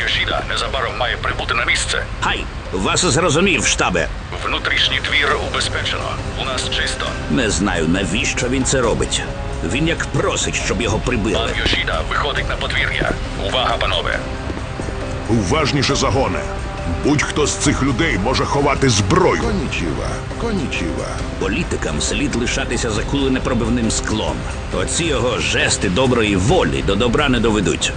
Йошіда незабаром має прибути на місце. Хай, вас зрозумів, штабе. Внутрішній двір убезпечено. У нас чисто. Не знаю, навіщо він це робить. Він як просить, щоб його прибили. Пан Йошіда виходить на подвір'я. Увага, панове! Уважніше загоне. Будь-хто з цих людей може ховати зброю. Конічіва, конічіва. Політикам слід лишатися закуленепробивним склом. Оці його жести доброї волі до добра не доведуть.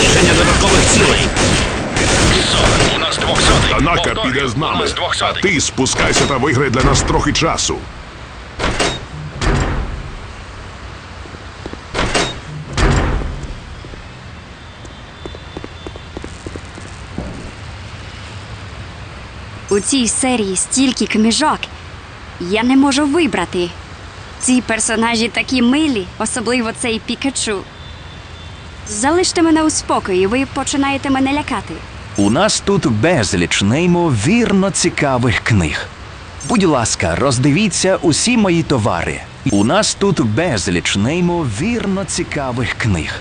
Фіксую додаткових цілей. У нас двохсотий. Танака Повторюю, піде з У нами. нас А двохсотий. ти спускайся та виграй для нас трохи часу. У цій серії стільки книжок. Я не можу вибрати. Ці персонажі такі милі, особливо цей Пікачу. Залиште мене у спокої, ви починаєте мене лякати. У нас тут безліч неймовірно цікавих книг. Будь ласка, роздивіться усі мої товари. У нас тут безліч неймовірно цікавих книг.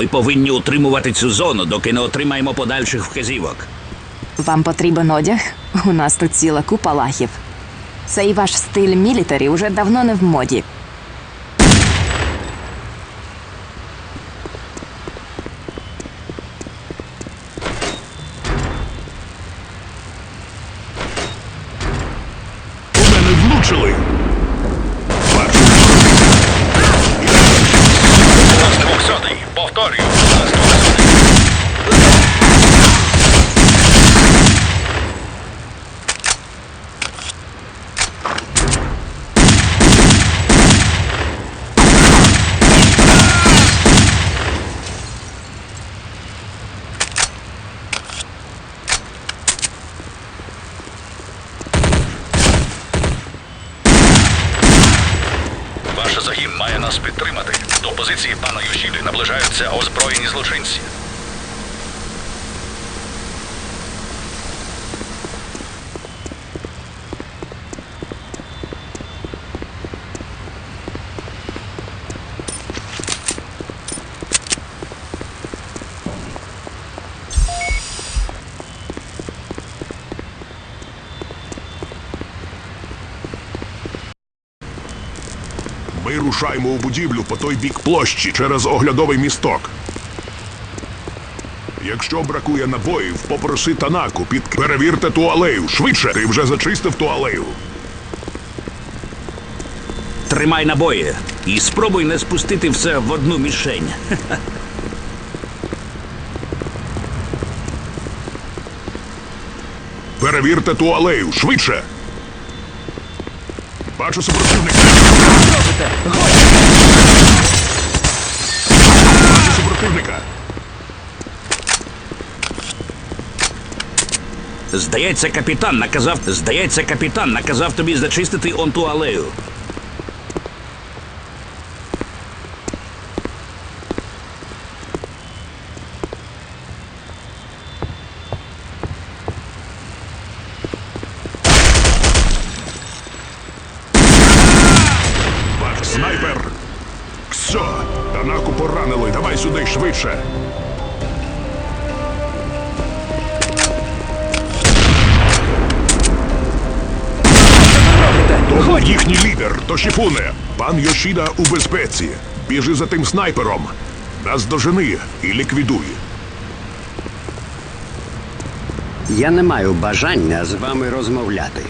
Ми повинні утримувати цю зону, доки не отримаємо подальших вказівок. Вам потрібен одяг? У нас тут ціла купа лахів. Цей ваш стиль мілітарі уже давно не в моді. У мене влучили. Бачу У нас двохсотий. Повторюю, у нас двохсотий. Ваш загін має нас підтримати. До позиції пана Йошіди наближаються озброєні злочинці. Ми рушаємо у будівлю по той бік площі через оглядовий місток. Якщо бракує набоїв, попроси Танаку під перевірте ту алею. Швидше, ти вже зачистив ту алею. Тримай набої і спробуй не спустити все в одну мішень. Перевірте ту алею. Швидше. Бачу супротивника. Бачу супротивника. Здається, капітан наказав. Здається, капітан наказав тобі зачистити он ту алею. Снайпер. Все, Танаку поранили. Давай сюди швидше. То був їхній лідер, Тошіфуне. Пан Йошіда у безпеці. Біжи за тим снайпером. Нас дожени і ліквідуй. Я не маю бажання з вами розмовляти.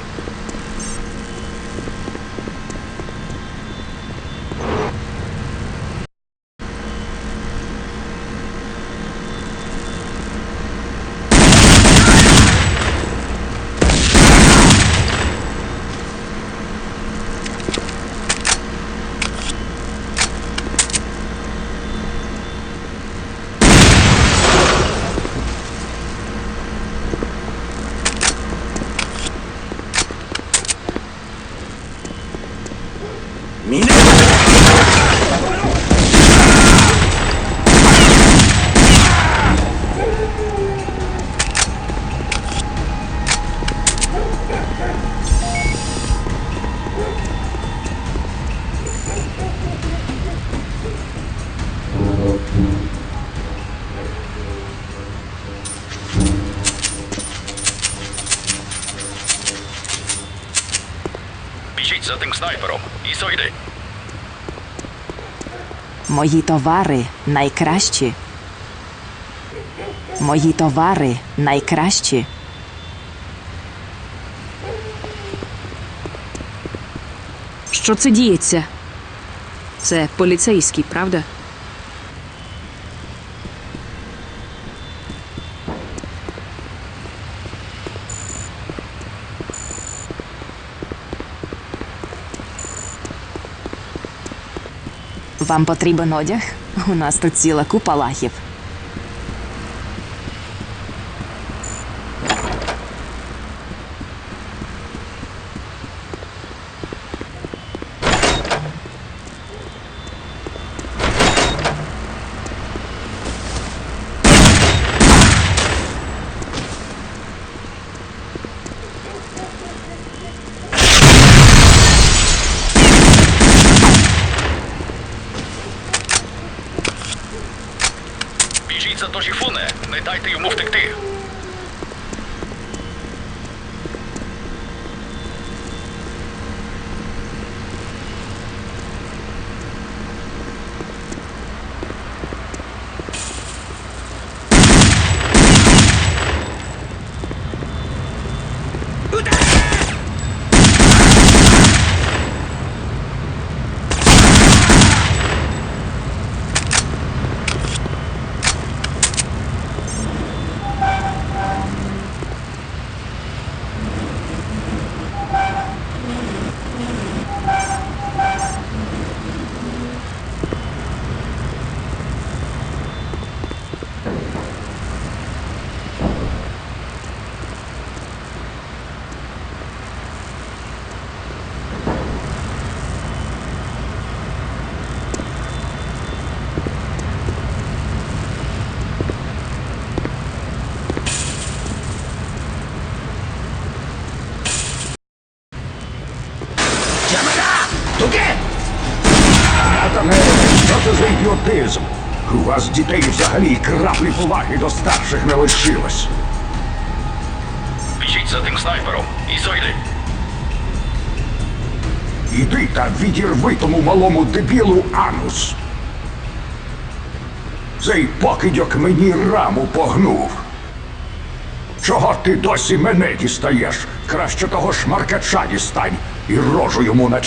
Мої товари найкращі. Мої товари найкращі. Що це діється? Це поліцейський, правда? Вам потрібен одяг? У нас тут ціла купа лахів. Біжіть за Тошіфуне. Не дайте йому втекти. Що це за ідіотизм? У вас дітей взагалі краплі поваги до старших не лишилось. Біжіть за тим снайпером. Ісойди. Іди та відірви тому малому дебілу анус. Цей покидьок мені раму погнув. Чого ти досі мене дістаєш? Краще того шмаркача дістань і рожу йому на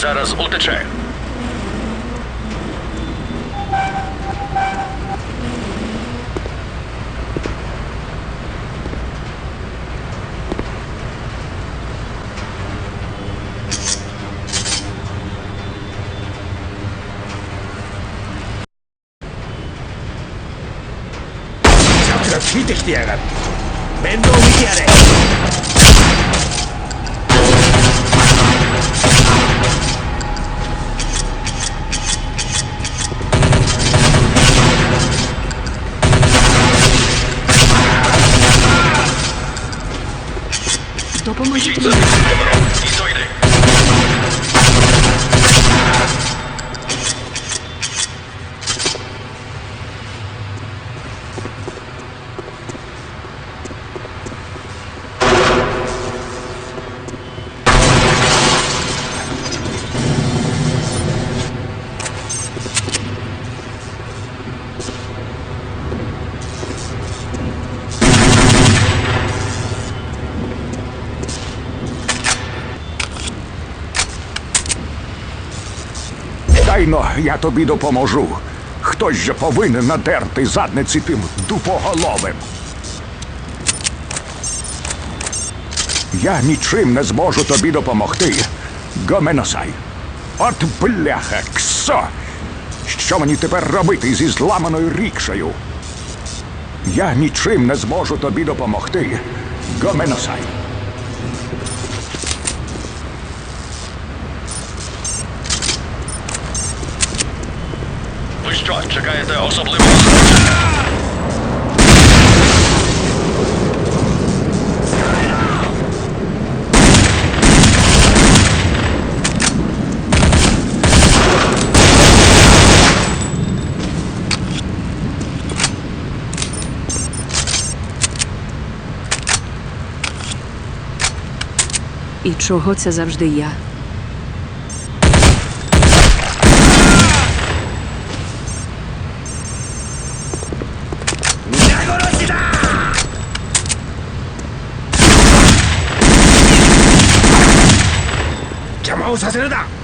чисть. Він зараз утече. Допоможіть Їдь Дайно, я тобі допоможу. Хтось же повинен надерти задниці тим дупоголовим. Я нічим не зможу тобі допомогти. Гоменосай. От бляха, ксо! Що мені тепер робити зі зламаною рікшею? Я нічим не зможу тобі допомогти. Гоменосай. Що, чекаєте злочину? І чого це завжди я? 邪魔をさせるだ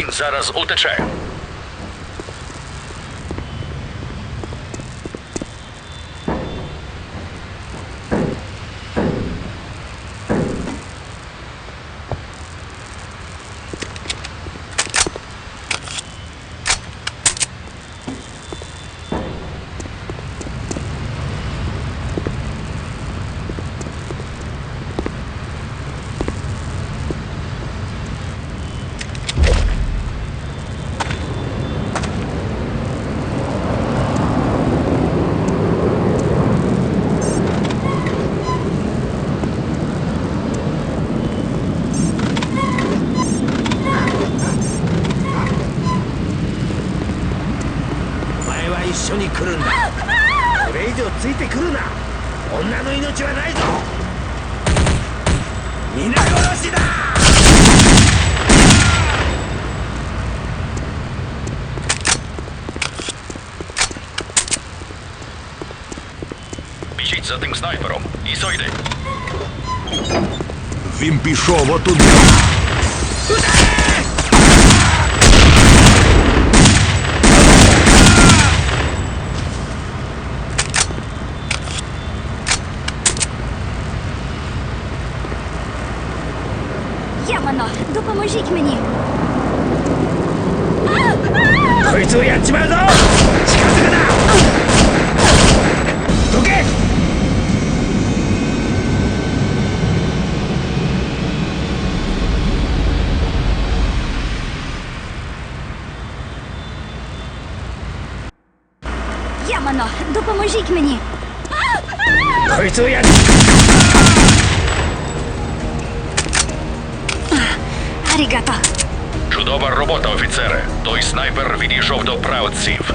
Він зараз утече. Стежіть за тим снайпером. І сойди. Він пішов отуди. Ямано, допоможіть мені. Хай цурять мене! Чекати мене! Робота, офіцери. Той снайпер відійшов до правців.